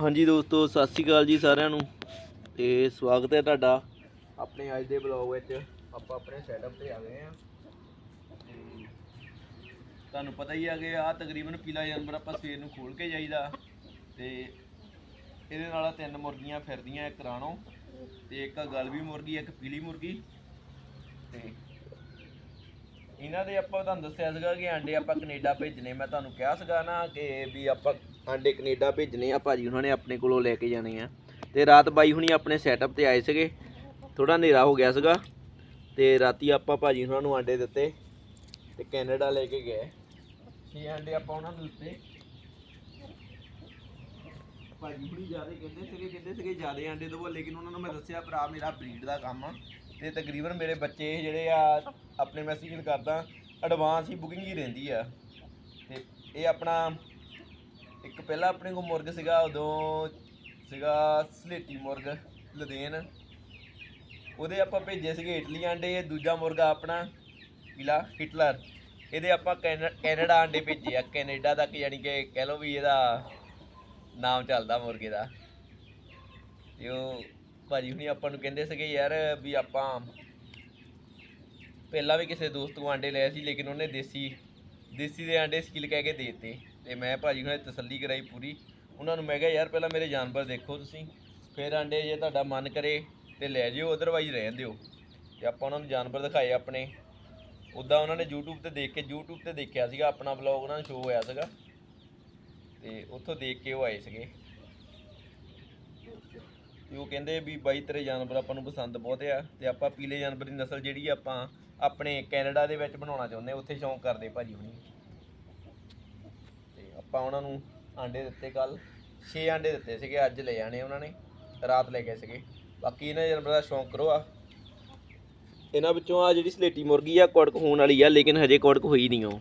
ਹਾਂਜੀ ਦੋਸਤੋ, ਸਤਿ ਸ਼੍ਰੀ ਅਕਾਲ ਜੀ ਸਾਰਿਆਂ ਨੂੰ। ਤੇ ਸਵਾਗਤ ਹੈ ਤੁਹਾਡਾ। ਆਪਣੇ ਅੱਜ ਦੇ ਬਲੌਗ ਵਿੱਚ ਆਪਾਂ ਆਪਣੇ ਸੈਟਅਪ ਤੇ ਆ ਗਏ ਆ ਤੇ ਤੁਹਾਨੂੰ ਪਤਾ ਹੀ ਆ ਕਿ ਆ ਤਕਰੀਬਨ ਪੀਲਾ ਜਾਨਵਰ ਆਪਾਂ ਸਵੇਰ ਨੂੰ ਖੋਲ ਕੇ ਜਾਈਦਾ। ਤੇ ਇਹਦੇ ਨਾਲ ਤਿੰਨ ਮੁਰਗੀਆਂ ਫਿਰਦੀਆਂ, ਇੱਕ ਰਾਣੋ ਤੇ ਇੱਕ ਗਲਵੀ ਮੁਰਗੀ, ਇੱਕ ਪੀਲੀ ਮੁਰਗੀ। ਤੇ ਇਹਨਾਂ ਦੇ ਆਪਾਂ ਤੁਹਾਨੂੰ ਦੱਸਿਆ ਸੀਗਾ ਕਿ ਆਂਡੇ ਆਪਾਂ ਕੈਨੇਡਾ ਭੇਜਣੇ। ਮੈਂ ਤੁਹਾਨੂੰ ਕਿਹਾ ਸੀਗਾ ਨਾ ਕਿ ਵੀ ਆਪਾਂ ਆਂਡੇ ਕੈਨੇਡਾ ਭੇਜਣੇ ਆ ਭਾਜੀ, ਉਹਨਾਂ ਨੇ ਆਪਣੇ ਕੋਲੋਂ ਲੈ ਕੇ ਜਾਣੇ ਆ। ਤੇ ਰਾਤ ਬਾਈ ਹੁਣੀ ਆਪਣੇ ਸੈਟਅਪ ਤੇ ਆਏ ਸੀਗੇ। ਥੋੜਾ ਹਨੇਰਾ ਹੋ ਗਿਆ ਸੀਗਾ। ਤੇ ਰਾਤੀ ਆਪਾਂ ਭਾਜੀ ਉਹਨਾਂ ਨੂੰ ਆਂਡੇ ਦਿੱਤੇ ਤੇ ਕੈਨੇਡਾ ਲੈ ਕੇ ਗਏ। ਛੇ ਆਂਡੇ ਆਪਾਂ ਉਹਨਾਂ ਨੂੰ ਦਿੱਤੇ। ਭਾਜੀ ਹੁਣੀ ਜ਼ਿਆਦਾ ਕਹਿੰਦੇ ਸੀਗੇ ਕਹਿੰਦੇ ਸੀਗੇ ਜ਼ਿਆਦਾ ਆਂਡੇ ਦਵੋ, ਲੇਕਿਨ ਉਹਨਾਂ ਨੂੰ ਮੈਂ ਦੱਸਿਆ, ਭਰਾ ਮੇਰਾ ਬਰੀਡ ਦਾ ਕੰਮ ਆ। ਤੇ ਤਕਰੀਬਨ ਮੇਰੇ ਬੱਚੇ ਜਿਹੜੇ ਆ, ਆਪਣੇ ਮੈਂ ਸੀਲ ਕਰਦਾ ਐਡਵਾਂਸ ਹੀ ਬੁਕਿੰਗ ਹੀ ਰਹਿੰਦੀ ਆ। ਤੇ ਇਹ ਆਪਣਾ ਇੱਕ ਪਹਿਲਾਂ ਆਪਣੇ ਕੋਲ ਮੁਰਗ ਸੀਗਾ, ਉਦੋਂ ਸੀਗਾ ਸਲੇਟੀ ਮੁਰਗ ਲਦੇਨ ਉਹਦੇ ਆਪਾਂ ਭੇਜੇ ਸੀਗੇ ਇਟਲੀ ਆਂਡੇ, ਦੂਜਾ ਮੁਰਗਾ ਆਪਣਾ ਕਿਲਾ ਹਿਟਲਰ। ਇਹਦੇ ਆਪਾਂ ਕੈਨ- ਕੈਨੇਡਾ ਆਂਡੇ ਭੇਜੇ ਆ, ਕੈਨੇਡਾ ਤੱਕ ਯਾਨੀ ਕਿ ਕਹਿ ਲਓ ਵੀ ਇਹਦਾ ਨਾਮ ਚੱਲਦਾ ਮੁਰਗੇ ਦਾ ਤੇ ਉਹ ਭਾਜੀ ਹੁਣੀ ਆਪਾਂ ਨੂੰ ਕਹਿੰਦੇ ਸੀਗੇ ਯਾਰ ਵੀ ਆਪਾਂ ਪਹਿਲਾਂ ਵੀ ਕਿਸੇ ਦੋਸਤ ਤੋਂ ਆਂਡੇ ਲਏ ਸੀ, ਲੇਕਿਨ ਉਹਨੇ ਦੇਸੀ ਦੇਸੀ ਦੇ ਆਂਡੇ ਸਕਿਲ ਕਹਿ ਕੇ ਦੇ ਦਿੱਤੇ। ਤੇ ਮੈਂ ਭਾਜੀ ਹੁਣੇ ਤਸੱਲੀ ਕਰਾਈ ਪੂਰੀ। ਉਹਨਾਂ ਨੂੰ ਮੈਂ ਕਿਹਾ, ਯਾਰ, ਪਹਿਲਾਂ ਮੇਰੇ ਜਾਨਵਰ ਦੇਖੋ ਤੁਸੀਂ। ਫਿਰ ਆਂਡੇ ਜੇ ਤੁਹਾਡਾ ਮਨ ਕਰੇ ਤੇ ਲੈ ਜਿਓ ਅਦਰਵਾਈਜ਼ ਰਹਿਣ ਦਿਓ। ਤੇ ਆਪਾਂ ਉਹਨਾਂ ਨੂੰ ਜਾਨਵਰ ਦਿਖਾਏ ਆਪਣੇ। ਉੱਦਾਂ ਉਹਨਾਂ ਨੇ YouTube ਤੇ ਦੇਖ ਕੇ, YouTube ਤੇ ਦੇਖਿਆ ਸੀਗਾ, ਆਪਣਾ ਵਲੌਗ ਉਹਨਾਂ ਨੂੰ ਸ਼ੋਅ ਹੋਇਆ ਸੀਗਾ। ਤੇ ਉੱਥੋਂ ਦੇਖ ਕੇ ਉਹ ਆਏ ਸੀਗੇ। ਤੇ ਉਹ ਕਹਿੰਦੇ ਵੀ ਬਾਈ, ਤੇਰੇ ਜਾਨਵਰ ਆਪਾਂ ਨੂੰ ਪਸੰਦ ਬਹੁਤ ਆ ਤੇ ਆਪਾਂ ਪੀਲੇ ਜਾਨਵਰ ਦੀ ਨਸਲ ਜਿਹੜੀ ਆਪਾਂ ਆਪਣੇ ਕੈਨੇਡਾ ਦੇ ਵਿੱਚ ਬਣਾਉਣਾ ਚਾਹੁੰਦੇ ਉੱਥੇ ਸ਼ੌਂਕ ਕਰਦੇ ਭਾਜੀ ਹੁਣੀ। ਤੇ ਆਪਾਂ ਉਹਨਾਂ ਨੂੰ ਆਂਡੇ ਦਿੱਤੇ ਕੱਲ 6 ਆਂਡੇ ਦਿੱਤੇ ਸੀਗੇ, ਅੱਜ ਲੈ ਜਾਣੇ ਉਹਨਾਂ ਨੇ, ਰਾਤ ਲੈ ਗਏ ਸੀਗੇ। ਬਾਕੀ ਇਹਨਾਂ ਜਾਨਵਰਾਂ ਦਾ ਸ਼ੌਂਕ ਕਰੋ ਆ। ਇਹਨਾਂ ਵਿੱਚੋਂ ਆ ਜਿਹੜੀ ਸਲੇਟੀ ਮੁਰਗੀ ਆ, ਕੁੜਕ ਹੋਣ ਵਾਲੀ ਆ, ਲੇਕਿਨ ਹਜੇ ਕੁੜਕ ਹੋਈ ਨਹੀਂ ਉਹ।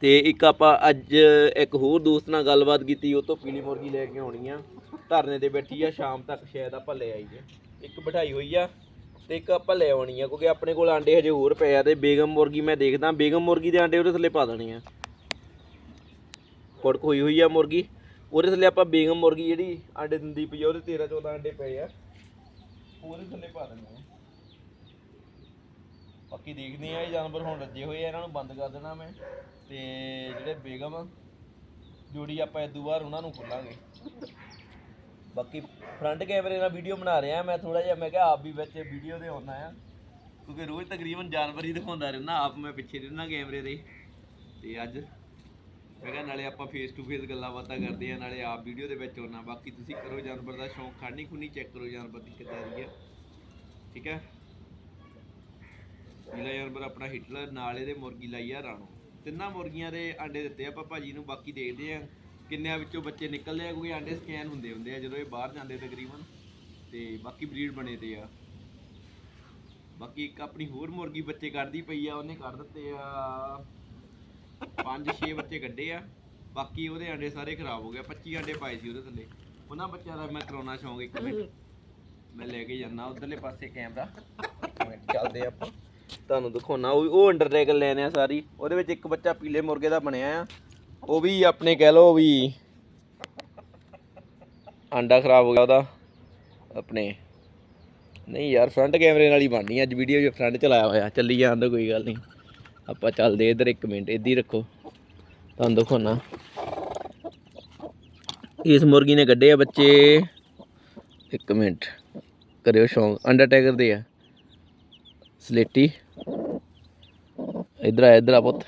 ਤੇ ਇੱਕ ਆਪਾਂ ਅੱਜ ਇੱਕ ਹੋਰ ਦੋਸਤ ਨਾਲ ਗੱਲਬਾਤ ਕੀਤੀ, ਉਹ ਤੋਂ ਪੀਲੀ ਮੁਰਗੀ ਲੈ ਕੇ ਆਉਣੀ ਆ। ਧਰਨੇ ਤੇ ਬੈਠੀ ਆ, ਸ਼ਾਮ ਤੱਕ ਸ਼ਾਇਦ ਆਪਾਂ ਲੈ ਆਈਏ। ਇੱਕ ਬਿਠਾਈ ਹੋਈ ਆ। ਤੇ ਇੱਕ ਆਪਾਂ ਲੈ ਆਉਣੀ ਆ ਕਿਉਂਕਿ ਆਪਣੇ ਕੋਲ ਆਂਡੇ ਹਜੇ ਹੋਰ ਪਏ ਆ ਤੇ ਬੇਗਮ ਮੁਰਗੀ ਮੈਂ ਦੇਖਦਾ ਬੇਗਮ ਮੁਰਗੀ ਦੇ ਆਂਡੇ ਉਹਦੇ ਥੱਲੇ ਪਾ ਦੇਣੇ ਆ। ਕੁੜਕ ਹੋਈ ਹੋਈ ਆ ਮੁਰਗੀ ਉਹਦੇ ਥੱਲੇ ਆਪਾਂ ਬੇਗਮ ਮੁਰਗੀ ਜਿਹੜੀ ਆਂਡੇ ਦਿੰਦੀ ਪਈ ਆ ਉਹਦੇ 13 14 ਆਂਡੇ ਪਏ ਆ ਉਹਦੇ ਥੱਲੇ ਪਾ ਦੇਣੇ ਆ। ਬਾਕੀ ਦੇਖਦੇ ਆ ਇਹ ਜਾਨਵਰ ਹੁਣ ਰੱਜੇ ਹੋਏ ਆ ਇਹਨਾਂ ਨੂੰ ਬੰਦ ਕਰ ਦੇਣਾ ਮੈਂ ਤੇ ਜਿਹੜੇ ਬੇਗਮ ਆ, ਜੋੜੀ ਆਪਾਂ ਇਦੋਂ ਬਾਅਦ ਉਹਨਾਂ ਨੂੰ ਖੋਲਾਂਗੇ। ਬਾਕੀ ਫਰੰਟ ਕੈਮਰੇ ਨਾਲ ਵੀਡੀਓ ਬਣਾ ਰਿਹਾ ਮੈਂ ਥੋੜਾ ਜਿਹਾ, ਮੈਂ ਕਿਹਾ ਆਪ ਵੀ ਵਿੱਚ ਵੀਡੀਓ ਦੇ ਆਉਣਾ ਆ ਕਿਉਂਕਿ ਰੋਜ਼ ਤਕਰੀਬਨ ਜਾਨਵਰ ਹੀ ਦਿਖਾਉਂਦਾ ਰਹਿੰਦਾ, ਆਪ ਮੈਂ ਪਿੱਛੇ ਰਹਿੰਦਾ ਕੈਮਰੇ ਦੇ ਤੇ। ਅੱਜ ਮੈਂ ਕਿਹਾ ਨਾਲੇ ਆਪਾਂ ਫੇਸ ਟੂ ਫੇਸ ਗੱਲਾਂ ਬਾਤਾਂ ਕਰਦੇ ਆ ਨਾਲੇ ਆਪ ਵੀਡੀਓ ਦੇ ਵਿੱਚ ਆਉਣਾ ਬਾਕੀ ਤੁਸੀਂ ਕਰੋ ਜਾਨਵਰ ਦਾ ਸ਼ੌਂਕ ਖਾਣੀ ਖੁਣੀ ਚੈੱਕ ਕਰੋ ਜਾਨਵਰ ਦੀ ਕਿੱਦਾਂ ਦੀ ਆ। ਠੀਕ ਹੈ? ਨੀਲਾ ਜਾਨਵਰ ਆਪਣਾ ਹਿਟਲਰ ਨਾਲੇ ਦੇ ਮੁਰਗੀ ਲਾਈ ਆ ਰਾਣੋ। ਤਿੰਨਾਂ ਮੁਰਗੀਆਂ ਦੇ ਆਂਡੇ ਦਿੱਤੇ ਆਪਾਂ ਭਾਜੀ ਨੂੰ, ਬਾਕੀ ਦੇਖਦੇ ਆ ਕਿੰਨਿਆਂ ਵਿੱਚੋਂ ਬੱਚੇ ਨਿਕਲਦੇ ਆ, ਕਿਉਂਕਿ ਆਂਡੇ ਸਕੈਨ ਹੁੰਦੇ ਹੁੰਦੇ ਆ, ਜਦੋਂ ਇਹ ਬਾਹਰ ਜਾਂਦੇ ਤਕਰੀਬਨ, ਤੇ ਬਾਕੀ ਬਰੀਡ ਬਣੇ ਤੇ ਆ। ਬਾਕੀ ਇੱਕ ਆਪਣੀ ਹੋਰ ਮੁਰਗੀ ਬੱਚੇ ਕੱਢਦੀ ਪਈ ਆ, ਉਹਨੇ ਕੱਢ ਦਿੱਤੇ ਆ, ਪੰਜ ਛੇ ਬੱਚੇ ਕੱਢੇ ਆ। ਬਾਕੀ ਉਹਦੇ ਆਂਡੇ ਸਾਰੇ ਖਰਾਬ ਹੋ ਗਏ 25 ਆਂਡੇ ਪਾਏ ਸੀ ਉਹਦੇ ਥੱਲੇ। ਉਹਨਾਂ ਬੱਚਿਆਂ ਦਾ ਮੈਂ ਕਰਾਉਣਾ ਸ਼ੌਂਕ ਇੱਕ ਮਿੰਟ। ਮੈਂ ਲੈ ਕੇ ਜਾਣਾ ਉਧਰਲੇ ਪਾਸੇ ਕੈਮਰਾ ਇੱਕ ਮਿੰਟ, ਚੱਲਦੇ ਆਪਾਂ। ਤੁਹਾਨੂੰ ਦਿਖਾਉਣਾ, ਉਹ ਅੰਡਰ ਅੰਡਰਟੇਕਰ ਲੈਣੇ ਆ ਸਾਰੀ। ਉਹਦੇ ਵਿੱਚ ਇੱਕ ਬੱਚਾ ਪੀਲੇ ਮੁਰਗੇ ਦਾ ਬਣਿਆ ਆ। ਉਹ ਵੀ ਆਪਣੇ ਕਹਿ ਲਓ ਵੀ ਆਂਡਾ ਖਰਾਬ ਹੋ ਗਿਆ ਉਹਦਾ, ਆਪਣੇ। ਨਹੀਂ ਯਾਰ ਫਰੰਟ ਕੈਮਰੇ ਨਾਲ ਹੀ ਬਣਨੀ ਅੱਜ ਵੀਡੀਓ ਜੋ ਫਰੰਟ ਚਲਾਇਆ ਹੋਇਆ, ਚੱਲੀ ਜਾਂਦਾ ਕੋਈ ਗੱਲ ਨਹੀਂ। ਆਪਾਂ ਚੱਲਦੇ ਇੱਧਰ ਇੱਕ ਮਿੰਟ, ਇੱਧਰ ਹੀ ਰੱਖੋ। ਤੁਹਾਨੂੰ ਦਿਖਾਉਣਾ। ਇਸ ਮੁਰਗੀ ਨੇ ਕੱਢੇ ਆ ਬੱਚੇ। ਇੱਕ ਮਿੰਟ, ਕਰਿਓ ਸ਼ੌਂਕ। ਅੰਡਰਟੇਕਰ ਦੇ ਆ। ਸਲੇਟੀ। ਇਧਰ ਆ ਇਧਰ ਆ ਪੁੱਤ।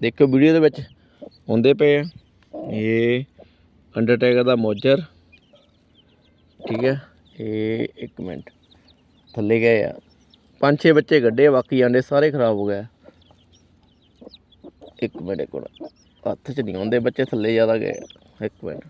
ਦੇਖੋ ਵੀਡੀਓ ਦੇ ਵਿੱਚ। ਹੁੰਦੇ ਪਏ ਆ। ਇਹ ਅੰਡਰਟੇਕਰ ਦਾ ਮੋਜਰ। ਠੀਕ ਹੈ। ਇਹ ਇੱਕ ਮਿੰਟ। ਥੱਲੇ ਗਏ ਆ। ਪੰਜ ਛੇ ਬੱਚੇ ਕੱਢੇ ਬਾਕੀ ਆਂਡੇ ਸਾਰੇ ਖਰਾਬ ਹੋ ਗਏ ਇੱਕ ਮਿੰਟ ਕੋਲ ਹੱਥ 'ਚ ਨਹੀਂ ਆਉਂਦੇ ਬੱਚੇ, ਥੱਲੇ ਜ਼ਿਆਦਾ ਗਏ ਆ। ਇੱਕ ਮਿੰਟ।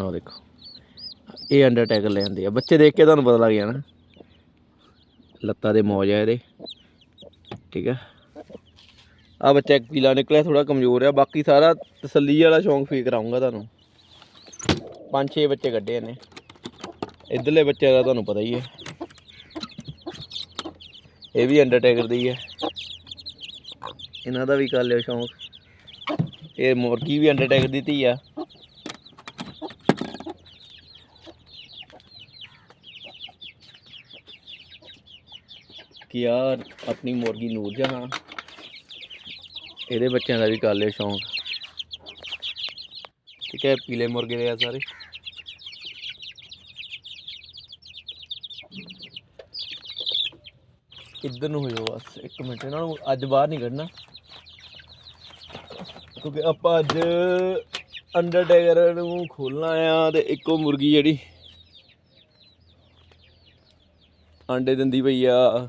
ਆ ਦੇਖੋ। ਇਹ ਅੰਡਰਟੇਕਰ ਲੈ ਆਂਦੇ ਆ। ਬੱਚੇ ਦੇਖ ਕੇ ਤੁਹਾਨੂੰ ਪਤਾ ਲੱਗ ਜਾਣਾ। ਲੱਤਾਂ ਦੇ ਮੌਜ ਆ ਇਹਦੇ। ਠੀਕ ਆ। ਆ ਬੱਚਾ ਇੱਕ ਪੀਲਾ ਨਿਕਲਿਆ ਥੋੜਾ ਕਮਜ਼ੋਰ ਆ। ਬਾਕੀ ਸਾਰਾ ਤਸੱਲੀ ਵਾਲਾ ਸ਼ੌਂਕ ਫੀਲ ਕਰਾਉਂਗਾ ਤੁਹਾਨੂੰ। ਪੰਜ ਛੇ ਬੱਚੇ ਕੱਢੇ ਨੇ ਇਧਰਲੇ ਬੱਚੇ ਦਾ ਤੁਹਾਨੂੰ ਪਤਾ ਹੀ ਹੈ ਇਹ ਵੀ ਅੰਡਰਟੇਕਰ ਦੀ ਹੈ ਇਹਨਾਂ ਦਾ ਵੀ ਕਰ ਲਿਓ ਸ਼ੌਂਕ। ਇਹ ਮੁਰਗੀ ਵੀ ਅੰਡਰਟੇਕਰ ਦੀ ਧੀ ਆ। ਕਿ ਯਾਰ ਆਪਣੀ ਮੁਰਗੀ ਨੂਰ ਜਹਾਂ। ਇਹਦੇ ਬੱਚਿਆਂ ਦਾ ਵੀ ਕਰ ਲਿਓ ਸ਼ੌਂਕ। ਠੀਕ ਹੈ, ਪੀਲੇ ਮੁਰਗੇ ਦੇ ਆ ਸਾਰੇ। ਇੱਧਰ ਨੂੰ ਹੋ ਜਾਓ ਬਸ, ਇੱਕ ਮਿੰਟ, ਇਹਨਾਂ ਨੂੰ ਅੱਜ ਬਾਹਰ ਨਹੀਂ ਕੱਢਣਾ। ਕਿਉਂਕਿ ਆਪਾਂ ਅੱਜ ਅੰਡਰਟੇਕਰ ਨੂੰ ਖੋਲਣਾ ਆ ਤੇ ਇੱਕੋ ਮੁਰਗੀ ਜਿਹੜੀ। ਆਂਡੇ ਦਿੰਦੀ ਪਈ ਆ।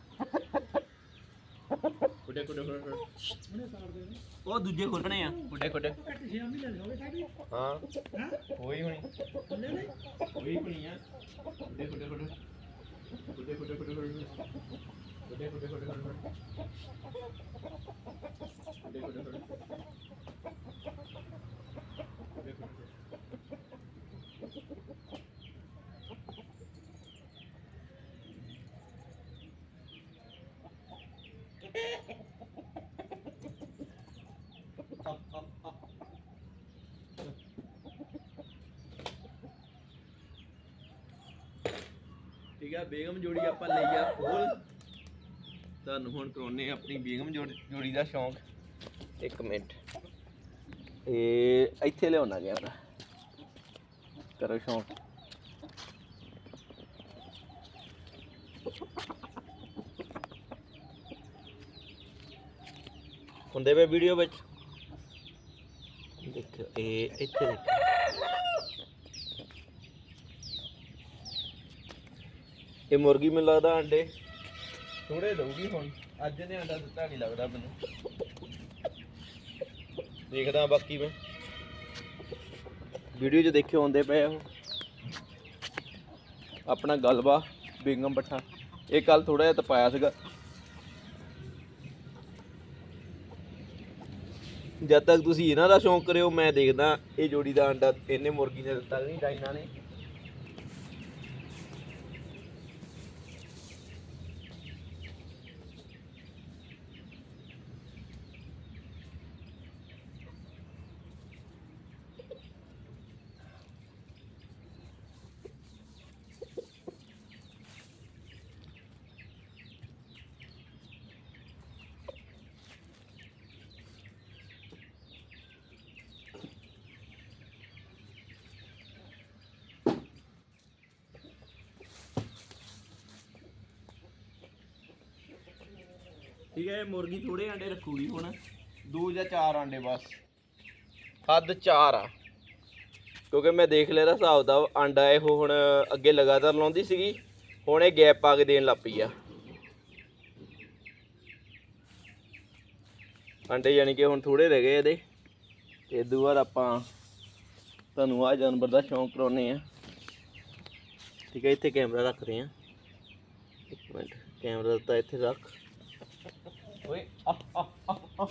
ਉਹ ਦੂਜੇ ਖੋਲਣੇ ਆ। ਖੁੱਡੇ ਖੁੱਡੇ। ਹਾਂ। ਹੋਈ ਹੋਣੀ ਹੋਈ ਹੋਣੀ ਆ। ਖੁੱਡੇ ਖੁੱਡੇ। ਖੁੱਡੇ ਖੁੱਡੇ ਖੁੱਡੇ ਖੁੱਡੇ। ਖੁੱਡੇ ਖੁੱਡੇ ਖੁੱਡੇ ਖੁੱਡੇ। ਖੁੱਡੇ ਖੁੱਡੇ ਖੁੱਡੇ। ਠੀਕ ਆ, ਬੇਗਮ ਜੋੜੀ ਆਪਾਂ ਲਈ ਆ ਖੋਲ। ਤੁਹਾਨੂੰ ਹੁਣ ਕਰਾਉਨੇ ਆਪਣੀ ਬੇਗਮ ਜੋੜੀ ਦਾ ਸ਼ੌਂਕ। ਇੱਕ ਮਿੰਟ। ਇਹ ਇੱਥੇ ਲਿਆਉਣਾ ਗਿਆ ਮੇਰਾ ਕਰੋ ਸ਼ੌਂਕ। ਹੁੰਦੇ ਵੇ ਵੀਡੀਓ ਵਿੱਚ। ਦੇਖੋ ਇਹ ਇੱਥੇ ਦੇਖੋ ਇਹ ਮੁਰਗੀ ਮੈਨੂੰ ਲੱਗਦਾ ਅੰਡੇ ਥੋੜੇ ਦਊਗੀ ਹੁਣ। ਅੱਜ ਨੇ ਅੰਡਾ ਦਿੱਤਾ ਨਹੀਂ ਲੱਗਦਾ ਮੈਨੂੰ। ਦੇਖਦਾ ਬਾਕੀ ਮੈਂ। ਵੀਡੀਓ 'ਚ ਦੇਖਿਓ ਆਉਂਦੇ ਪਏ ਉਹ। ਆਪਣਾ ਗਲਬਾ ਬਿੰਗਮ ਪੱਠਾ। ਇਹ ਕੱਲ ਥੋੜਾ ਜਿਹਾ ਤਪਾਇਆ ਸੀਗਾ। ਜਦ ਤੱਕ ਤੁਸੀਂ ਇਹਨਾਂ ਦਾ ਸ਼ੌਂਕ ਕਰਿਓ ਮੈਂ ਦੇਖਦਾ ਇਹ ਜੋੜੀ ਦਾ ਅੰਡਾ ਇਹਨੇ ਮੁਰਗੀ ਨੇ ਦਿੱਤਾ ਨਹੀਂ ਡਾਈਨਾ ਨੇ। ਠੀਕ ਹੈ, ਇਹ ਮੁਰਗੀ ਥੋੜੇ ਆਂਡੇ ਰੱਖੂਗੀ ਹੁਣ। ਦੋ ਜਾਂ ਚਾਰ ਆਂਡੇ ਬਸ। ਹੱਦ ਚਾਰ ਆ। ਕਿਉਂਕਿ ਮੈਂ ਦੇਖ ਲਿਆ ਦਾ ਹਿਸਾਬ ਦਾ, ਆਂਡਾ ਇਹ ਹੁਣ ਅੱਗੇ ਲਗਾਤਾਰ ਲਾਉਂਦੀ ਸੀਗੀ। ਹੁਣ ਇਹ ਗੈਪ ਪਾ ਕੇ ਦੇਣ ਲੱਗ ਪਈ ਆ। ਆਂਡੇ ਯਾਨੀ ਕਿ ਹੁਣ ਥੋੜੇ ਰਹਿ ਗਏ ਇਹਦੇ। ਤੇ ਇਦੋਂ ਬਾਅਦ ਆਪਾਂ ਤੁਹਾਨੂੰ ਆ ਜਾਨਵਰ ਦਾ ਸ਼ੌਂਕ ਕਰਾਉਨੇ ਆ। ਠੀਕ ਹੈ, ਇੱਥੇ ਕੈਮਰਾ ਰੱਖਦੇ ਆ। ਇੱਕ ਮਿੰਟ, ਕੈਮਰਾ ਤਾਂ ਇੱਥੇ ਰੱਖ। เฮ้ยอ๋ออ๋ออ๋อ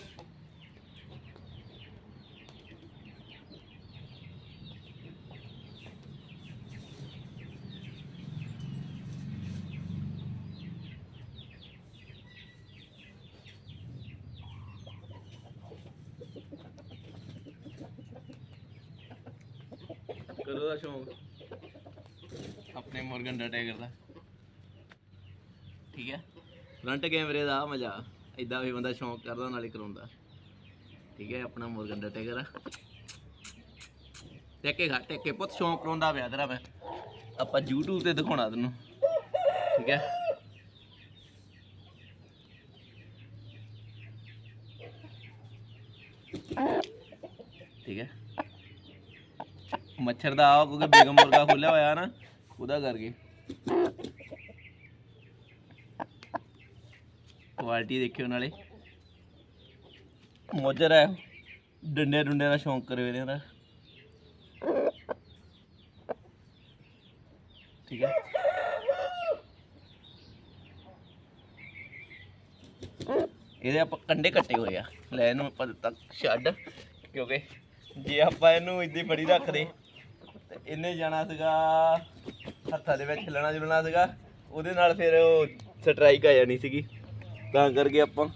ਕਦੋਂ ਦਾ ਸ਼ੌਂਕ। ਆਪਣੇ ਮੁਰਗਨ ਦਾ ਟਾਈਗਰ ਦਾ। ਠੀਕ ਹੈ? ਫਰੰਟ ਕੈਮਰੇ ਦਾ ਮਜ਼ਾ। ਇਦਾਂ ਵੀ ਬੰਦਾ ਸ਼ੌਂਕ ਕਰਦਾ, ਨਾਲੇ ਕਰਾਉਂਦਾ। ਠੀਕ ਹੈ, ਆਪਣਾ ਮੁਰਗਨ ਦਾ ਟਾਈਗਰ ਆ ਟੇਕੇ ਘਾ ਟੇਕੇ। ਪੁੱਤ, ਸ਼ੌਂਕ ਕਰਾਉਂਦਾ ਪਿਆ ਤੇਰਾ ਮੈਂ। ਆਪਾਂ YouTube ਤੇ ਦਿਖਾਉਣਾ ਤੈਨੂੰ। ਠੀਕ ਹੈ। ਠੀਕ ਹੈ। ਮੱਛਰ ਦਾ ਆ ਕਿਉਂਕਿ ਬੇਗਮ ਮੁਰਗਾ ਖੁੱਲਿਆ ਹੋਇਆ ਨਾ, ਉਹਦਾ ਕਰਕੇ। ਕੁਆਲਿਟੀ ਦੇਖਿਓ ਨਾਲੇ। ਮੋਜਰ ਹੈ। ਡੰਡੇ ਡੁੰਡੇ ਦਾ ਸ਼ੌਂਕ ਕਰੇ ਹੋਏ ਨੇ ਇਹਦਾ ਠੀਕ ਹੈ। ਇਹਦੇ ਆਪਾਂ ਕੰਡੇ ਕੱਟੇ ਹੋਏ ਆ। ਲੈ ਇਹਨੂੰ ਆਪਾਂ ਦਿੱਤਾ ਛੱਡ। ਕਿਉਂਕਿ ਜੇ ਆਪਾਂ ਇਹਨੂੰ ਇੱਦੀ ਫੜੀ ਰੱਖਦੇ, ਤੇ ਇਹਨੇ ਜਾਣਾ ਸੀਗਾ ਹੱਥਾਂ ਦੇ ਵਿੱਚ ਹਿੱਲਣਾ ਜੁਲਣਾ ਸੀਗਾ। ਉਹਦੇ ਨਾਲ ਫਿਰ ਉਹ ਸਟ੍ਰਾਈਕ ਆ ਜਾਣੀ ਸੀਗੀ। ਤਾਂ ਕਰਕੇ ਆਪਾਂ।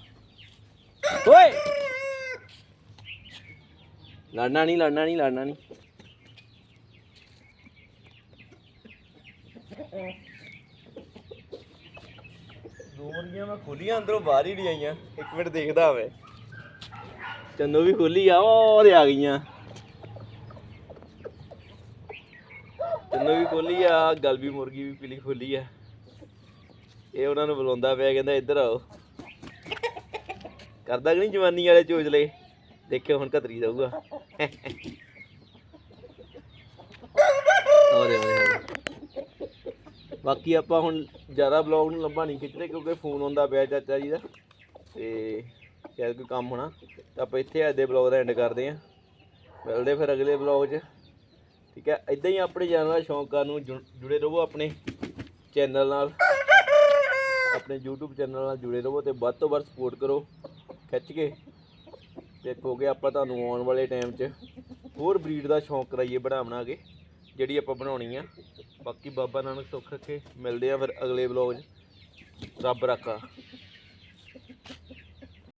ਓਏ! ਲੜਨਾ ਨਹੀਂ ਲੜਨਾ ਨਹੀਂ ਲੜਨਾ ਨਹੀਂ। ਦੋ ਮੁਰਗੀਆਂ ਮੈਂ ਖੋਲੀਆਂ ਅੰਦਰੋਂ ਬਾਹਰ ਹੀ ਨਹੀਂ ਆਈਆਂ। ਇੱਕ ਮਿੰਟ ਦੇਖਦਾ ਮੈਂ। ਚੰਨੋ ਵੀ ਖੋਲੀ ਆ ਉਹ ਆ ਗਈਆਂ। ਚੰਨੋ ਵੀ ਖੋਲੀ ਆ ਗਲ ਵੀ ਮੁਰਗੀ ਵੀ ਪੀਲੀ ਖੋਲੀ ਆ। ਇਹ ਉਹਨਾਂ ਨੂੰ ਬੁਲਾਉਂਦਾ ਪਿਆ ਕਹਿੰਦਾ ਇੱਧਰ ਆਓ। ਕਰਦਾ ਕਿ ਨਹੀਂ ਜਵਾਨੀ ਵਾਲੇ ਚੋਚਲੇ ਦੇਖਿਓ ਹੁਣ ਕਤਰੀ ਜਾਊਗਾ। ਉਹਦੇ ਬਾਕੀ ਆਪਾਂ ਹੁਣ ਜ਼ਿਆਦਾ ਬਲੌਗ ਨੂੰ ਲੰਬਾ ਨਹੀਂ ਖਿੱਚਦੇ ਕਿਉਂਕਿ ਫੋਨ ਆਉਂਦਾ ਪਿਆ ਚਾਚਾ ਜੀ ਦਾ। ਤੇ ਸ਼ਾਇਦ ਕੋਈ ਕੰਮ ਹੋਣਾ। ਤਾਂ ਆਪਾਂ ਇੱਥੇ ਅੱਜ ਦੇ ਬਲੌਗ ਦਾ ਐਂਡ ਕਰਦੇ ਆਂ ਮਿਲਦੇ ਫਿਰ ਅਗਲੇ ਬਲੌਗ 'ਚ। ਠੀਕ ਹੈ ਇਦਾਂ ਹੀ ਆਪਣੇ ਚੈਨਲ ਦਾ ਸ਼ੌਂਕਾਂ ਨੂੰ ਜੁੜ- ਜੁੜੇ ਰਹੋ ਆਪਣੇ ਚੈਨਲ ਨਾਲ। ਆਪਣੇ YouTube ਚੈਨਲ ਨਾਲ ਜੁੜੇ ਰਹੋ ਤੇ ਵੱਧ ਤੋਂ ਵੱਧ ਸਪੋਰਟ ਕਰੋ। ਖਿੱਚ ਕੇ ਦੇਖੋਗੇ ਆਪਾਂ ਤੁਹਾਨੂੰ ਆਉਣ ਵਾਲੇ ਟਾਈਮ 'ਚ ਹੋਰ ਬਰੀਡ ਦਾ ਸ਼ੌਂਕ ਕਰਾਈਏ ਬਣਾ ਬਣਾ ਕੇ ਜਿਹੜੀ ਆਪਾਂ ਬਣਾਉਣੀ ਆ। ਬਾਕੀ ਬਾਬਾ ਨਾਨਕ ਸੁੱਖ ਰੱਖੇ, ਮਿਲਦੇ ਆ ਫਿਰ ਅਗਲੇ ਵਲੌਗ 'ਚ। ਰੱਬ ਰਾਖਾ।